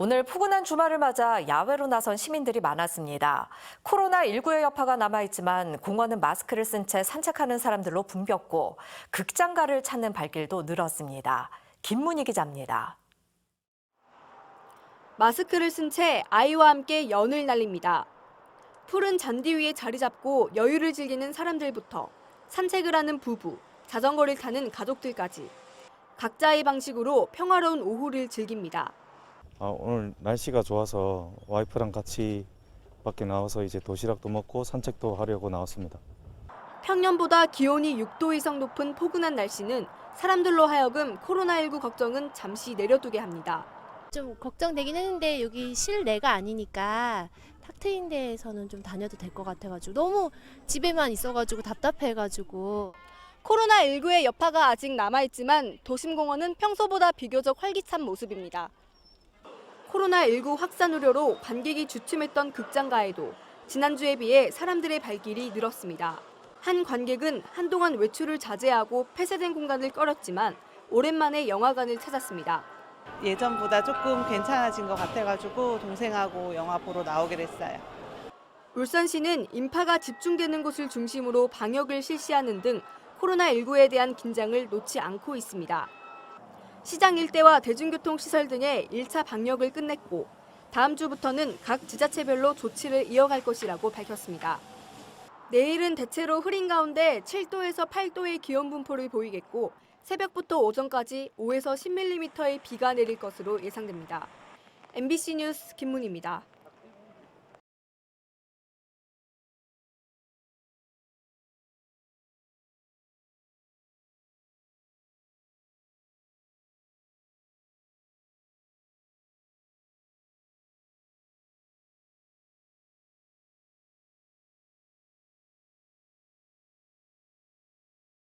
오늘 포근한 주말을 맞아 야외로 나선 시민들이 많았습니다. 코로나19의 여파가 남아있지만 공원은 마스크를 쓴 채 산책하는 사람들로 붐볐고 극장가를 찾는 발길도 늘었습니다. 김문희 기자입니다. 마스크를 쓴 채 아이와 함께 연을 날립니다. 푸른 잔디 위에 자리 잡고 여유를 즐기는 사람들부터 산책을 하는 부부, 자전거를 타는 가족들까지 각자의 방식으로 평화로운 오후를 즐깁니다. 아, 오늘 날씨가 좋아서 와이프랑 같이 밖에 나와서 이제 도시락도 먹고 산책도 하려고 나왔습니다. 평년보다 기온이 6도 이상 높은 포근한 날씨는 사람들로 하여금 코로나19 걱정은 잠시 내려두게 합니다. 좀 걱정되긴 했는데 여기 실내가 아니니까 탁 트인 데에서는 좀 다녀도 될 것 같아가지고 너무 집에만 있어가지고 답답해가지고 코로나19의 여파가 아직 남아있지만 도심공원은 평소보다 비교적 활기찬 모습입니다. 코로나19 확산 우려로 관객이 주춤했던 극장가에도 지난주에 비해 사람들의 발길이 늘었습니다. 한 관객은 한동안 외출을 자제하고 폐쇄된 공간을 꺼렸지만 오랜만에 영화관을 찾았습니다. 예전보다 조금 괜찮아진 것 같아가지고 동생하고 영화 보러 나오게 됐어요. 울산시는 인파가 집중되는 곳을 중심으로 방역을 실시하는 등 코로나19에 대한 긴장을 놓지 않고 있습니다. 시장 일대와 대중교통시설 등의 1차 방역을 끝냈고 다음 주부터는 각 지자체별로 조치를 이어갈 것이라고 밝혔습니다. 내일은 대체로 흐린 가운데 7도에서 8도의 기온 분포를 보이겠고 새벽부터 오전까지 5에서 10mm의 비가 내릴 것으로 예상됩니다. MBC 뉴스 김문희입니다.